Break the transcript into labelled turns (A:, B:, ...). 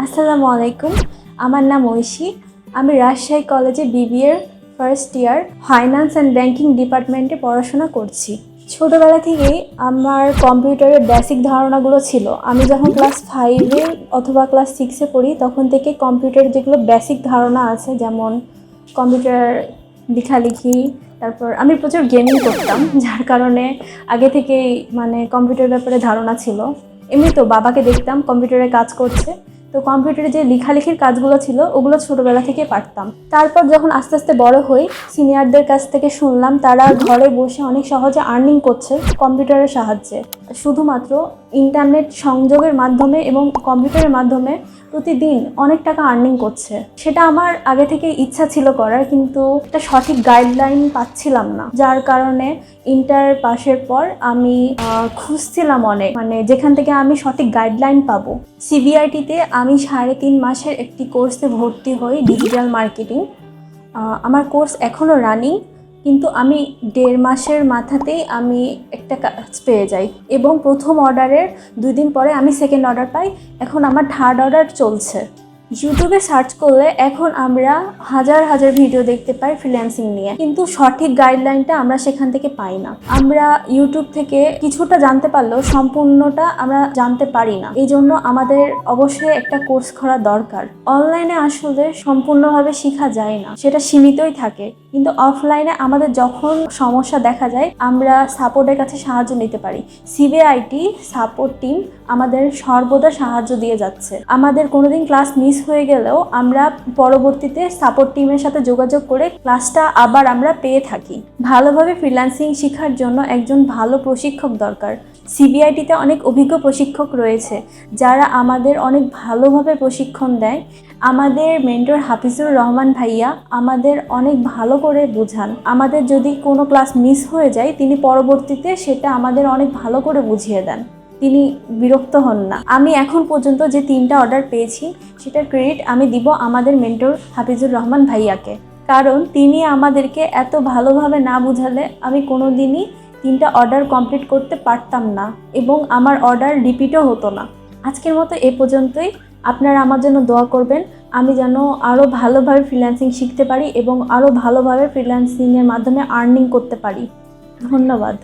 A: আসসালামু আলাইকুম। আমার নাম ঐশী। আমি রাজশাহী কলেজে বিবিএর first year finance and banking ডিপার্টমেন্টে পড়াশোনা করছি। ছোটোবেলা থেকেই আমার কম্পিউটারের বেসিক ধারণাগুলো ছিল। আমি যখন ক্লাস ফাইভে অথবা ক্লাস সিক্সে পড়ি, তখন থেকে কম্পিউটারের যেগুলো বেসিক ধারণা আছে, যেমন কম্পিউটার লেখালেখি, তারপর আমি প্রচুর গেমিং করতাম, যার কারণে আগে থেকেই মানে কম্পিউটার ব্যাপারে ধারণা ছিল। এমনি তো বাবাকে দেখতাম, কম্পিউটারে কাজ করছে। তো কম্পিউটারে যে লেখালেখির কাজগুলো ছিল, ওগুলো ছোটোবেলা থেকে পারতাম। তারপর যখন আস্তে আস্তে বড় হই, সিনিয়রদের কাছ থেকে শুনলাম তারা ঘরে বসে অনেক সহজে আর্নিং করছে কম্পিউটারের সাহায্যে। শুধুমাত্র ইন্টারনেট সংযোগের মাধ্যমে এবং কম্পিউটারের মাধ্যমে প্রতিদিন অনেক টাকা আর্নিং করছে। সেটা আমার আগে থেকে ইচ্ছা ছিল করার, কিন্তু একটা সঠিক গাইডলাইন পাচ্ছিলাম না। যার কারণে ইন্টার পাশের পর আমি খুঁজছিলাম অনেক। মানে যেখান থেকে আমি সঠিক গাইডলাইন পাবো। সিবিআইটিতে আমি সাড়ে তিন মাসের একটি কোর্সে ভর্তি হই ডিজিটাল মার্কেটিং আমার কোর্স এখনও রানিং কিন্তু আমি দেড় মাসের মাথাতেই আমি একটা কাজ পেয়ে যাই এবং প্রথম অর্ডারের দুই দিন পরে আমি সেকেন্ড অর্ডার পাই। এখন আমার থার্ড অর্ডার চলছে। ইউটিউবে সার্চ করলে এখন আমরা হাজার হাজার ভিডিও দেখতে পাই ফ্রিল্যান্সিং নিয়ে। কিন্তু সঠিক গাইডলাইনটা আমরা সেখান থেকে পাই না। আমরা ইউটিউব থেকে কিছুটা জানতে পারলেও সম্পূর্ণটা আমরা জানতে পারি না। এই জন্য আমাদের অবশ্যই একটা কোর্স করা দরকার। অনলাইনে আসলে সম্পূর্ণভাবে শেখা যায় না। সেটা সীমিতই থাকে। কিন্তু অফলাইনে আমাদের যখন সমস্যা দেখা যায়, আমরা সাপোর্টের কাছে সাহায্য নিতে পারি। সিবিআইটি সাপোর্ট টিম আমাদের সর্বদা সাহায্য দিয়ে যাচ্ছে। আমাদের কোনোদিন ক্লাস মিস হয়ে গেলেও আমরা পরবর্তীতে সাপোর্ট টিমের সাথে যোগাযোগ করে ক্লাসটা আবার আমরা পেয়ে থাকি। ভালোভাবে ফ্রিল্যান্সিং শেখার জন্য একজন ভালো প্রশিক্ষক দরকার। সিবিআইটিতে অনেক অভিজ্ঞ প্রশিক্ষক রয়েছে, যারা আমাদের অনেক ভালোভাবে প্রশিক্ষণ দেয়। আমাদের মেন্টর হাফিজুর রহমান ভাইয়া আমাদের অনেক ভালো করে বোঝান। আমাদের যদি কোনো ক্লাস মিস হয়ে যায়, তিনি পরবর্তীতে সেটা আমাদের অনেক ভালো করে বুঝিয়ে দেন। তিনি বিরক্ত হন না। আমি এখন পর্যন্ত যে তিনটা অর্ডার পেয়েছি, সেটার ক্রেডিট আমি দিব আমাদের মেন্টর হাফিজুর রহমান ভাইয়াকে। কারণ তিনি আমাদেরকে এত ভালোভাবে না বুঝালে আমি কোনো দিনই তিনটা অর্ডার কমপ্লিট করতে পারতাম না এবং আমার অর্ডার রিপিটও হতো না। আজকের মতো এ পর্যন্তই। আপনারা আমার জন্য দোয়া করবেন। আমি যেন আরও ভালোভাবে ফ্রিল্যান্সিং শিখতে পারি এবং আরও ভালোভাবে ফ্রিল্যান্সিংয়ের মাধ্যমে আর্নিং করতে পারি। ধন্যবাদ।